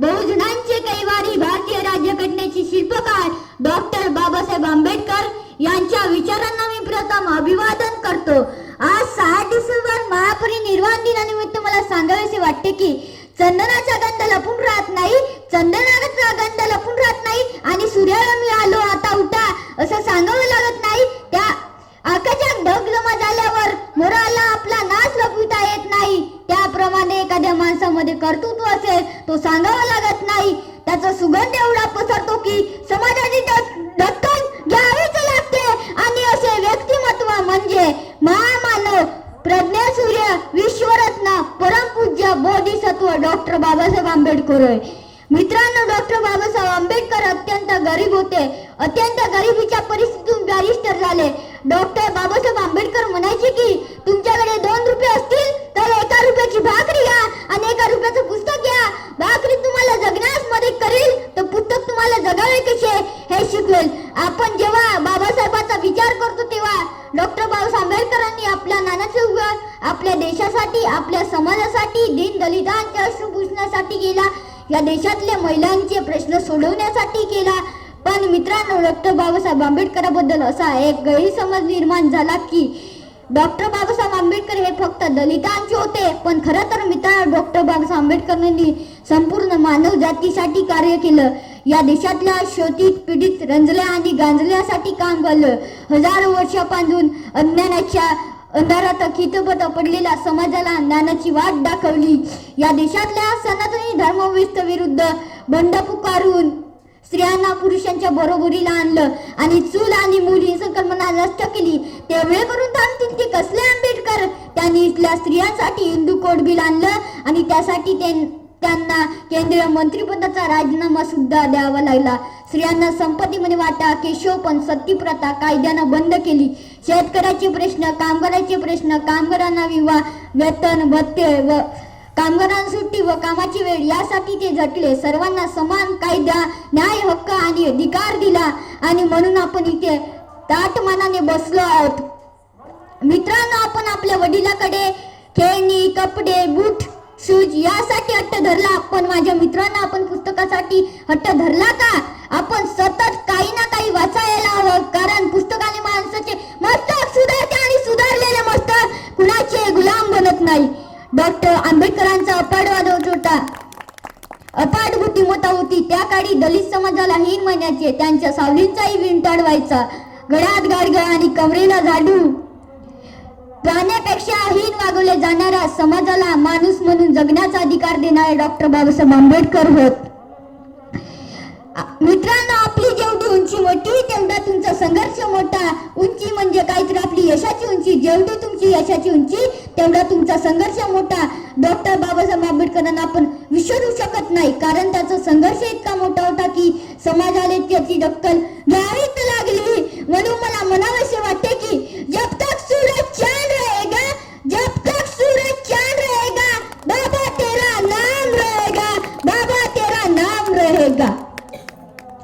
बहुजनांचे कैवारी भारतीय राज्यघटनेचे शिल्पकार डॉक्टर बाबासाहेब आंबेडकर यांच्या विचारांना मी प्रथम अभिवादन करतो. आज सहा डिसेंबर महापरिनिर्वाण दिनानिमित्त मला सांगावेसे वाटते की चंदनाचा गंध लपून राहत नाही चंदनाचा गंध लपून राहत नाही माणसामध्ये कर्तृत्व असेल तो सांगावा लागत नाही. त्याचा सुगंध एवढा पसरतो की समाजाची द- घ्यावीच लागते. आणि असे व्यक्तिमत्व म्हणजे महामानव प्रज्ञासूर्य विश्वरत्न परमपूज्य बोधिसत्व डॉक्टर बाबासाहेब आंबेडकर. होय मित्रांनो डॉक्टर बाबासाहेब आंबेडकर अत्यंत गरीब होते. अत्यंत गरिबीच्या परिस्थितीतून बॅरिस्टर झाले. डॉक्टर बाबासाहेब आंबेडकर म्हणायचे की तुमच्याकडे आपण जेव्हा बाबासाहेबांचा विचार करतो तेव्हा डॉक्टर बाबासाहेब आंबेडकरांनी आपल्या नानाचे आपल्या देशासाठी आपल्या समाजासाठी दीन दलितांचे अश्रू पुसण्यासाठी केला या देशातल्या महिलांचे प्रश्न सोडवण्यासाठी केला. पण मित्रांनो डॉक्टर बाबासाहेब आंबेडकराबद्दल असा एक गैरसमज निर्माण झाला की डॉक्टर बाबासाहेब आंबेडकर हे फक्त दलितांचे होते पण खरं तर मित्रांनो डॉक्टर बाबासाहेब आंबेडकरांनी संपूर्ण मानव जातीसाठी कार्य केलं. या देशातल्या शोधित पीडित रंजल्या आणि गांजल्यासाठी काम केलं हजारो वर्षापासून अज्ञानाच्या अंधारात खितपत पडलेल्या समाजाला ज्ञानाची वाट दाखवली. या देशातल्या सनातनी धर्मविस्त विरुद्ध बंड पुकारून स्त्रियांना पुरुषांच्या बरोबरीला आणलं आणि चूल आणि मुली संकल्पना नष्ट केली. ते वेळ करून थांबतील ते कसले आंबेडकर? त्यांनी इथल्या स्त्रियांसाठी हिंदू कोड बिल आणलं आणि त्यासाठी ते त्यांना केंद्रीय मंत्रिपदाचा राजीनामा सुद्धा द्यावा लागला. स्त्रियांना संपत्तीमध्ये वाटा केशव पण सतीप्रथा कायद्यानं बंद केली. शेतकऱ्याचे प्रश्न कामगाराचे प्रश्न कामगारांना विवाह वेतन भत्ते व कामगारांना सुट्टी व कामाची वेळ यासाठी ते झटले. सर्वांना समान कायदा न्याय हक्क आणि अधिकार दिला आणि म्हणून आपण इथे ताट मनाने बसलो आहोत. मित्रांनो आपण आपल्या वडिलाकडे खेळणी कपडे बूट शूज यासाठी हट्ट धरला. पण माझ्या मित्रांना आपण पुस्तकासाठी हट्ट धरला का? आपण सतत काही ना काही वाचायला हवं. कारण पुस्तकाने माणसाचे मस्तक सुधारते आणि सुधारलेले मस्तक कुणाचे गुलाम बनत नाही. डॉक्टर आंबेडकरांचा अपाड वाद होता. अपाट बुद्धिमत्ता होती. त्या काळी दलित समाजाला हीन महिन्याचे त्यांच्या सावलींचाही विंटाड व्हायचा. गळ्यात गाडगळ आणि कमरेला झाडू. प्राण्यापेक्षा हीन वागवले जाणाऱ्या समाजाला माणूस म्हणून जगण्याचा अधिकार देणारे डॉक्टर बाबासाहेब आंबेडकर होत. मित्रांनो आपली जेवढी उंची मोठी तेवढा तुमचा संघर्ष मोठा. उंची म्हणजे काहीतरी आपली यशाची उंची. जेवढी तुमची यशाची उंची तेवढा तुमचा संघर्ष मोठा. डॉक्टर बाबासाहेब आंबेडकरांना आपण विसरू शकत नाही. कारण त्याचा संघर्ष इतका मोठा होता की समाजाला त्याची दखल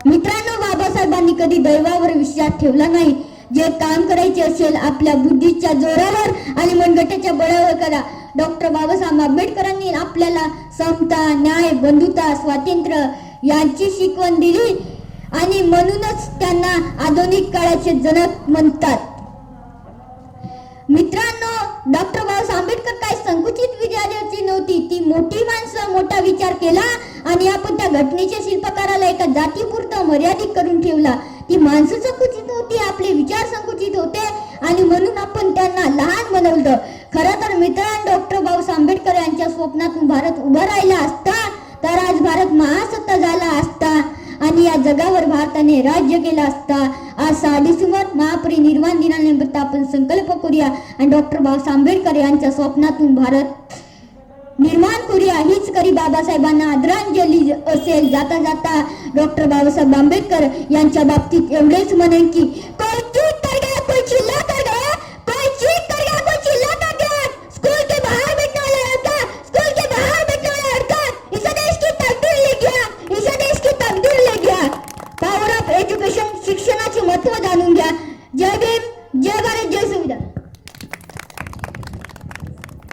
मित्रांनो बाबासाहेबांनी कधी दैवावर विश्वास ठेवला नाही. जे काम करायचे असेल आपल्या बुद्धीच्या जोरावर आणि मनगटाच्या बळावर करा. डॉक्टर बाबासाहेब आंबेडकरांनी आपल्याला समता न्याय बंधुता स्वातंत्र्य यांची शिकवण दिली आणि म्हणूनच त्यांना आधुनिक काळाचे जनक म्हणतात. मित्रांनो डॉक्टर बाबासाहेब आंबेडकर काय संकुचित विचाराची नव्हती ती मोठी माणसं मोठा विचार केला आणि आपण त्या घटनेच्या शिल्पकाराला एका जातीपुरतं मर्यादित करून ठेवला. ती माणसं संकुचित होती आपले विचार संकुचित होते आणि म्हणून आपण त्यांना लहान बनवलं. खरं तर मित्रांनो डॉक्टर बाबासाहेब आंबेडकर यांच्या स्वप्नातून भारत उभा राहिला असता तर आज भारत महासत्ता झाला असता आणि या जगावर भारताने राज्य केला असता आज सहा डिसेंबर महापरिनिर्वाण दिनानिमित्त आपण संकल्प करूया. आणि डॉक्टर बाबासाहेब आंबेडकर यांच्या स्वप्नातून भारत निर्माण करूया. हीच करी बाबासाहेबांना आदरांजली असेल. जाता जाता डॉक्टर बाबासाहेब आंबेडकर यांच्या बाबतीत एवढेच म्हणेन की एज्युकेशन शिक्षणाचे महत्त्व जाणून घ्या. जय भीम.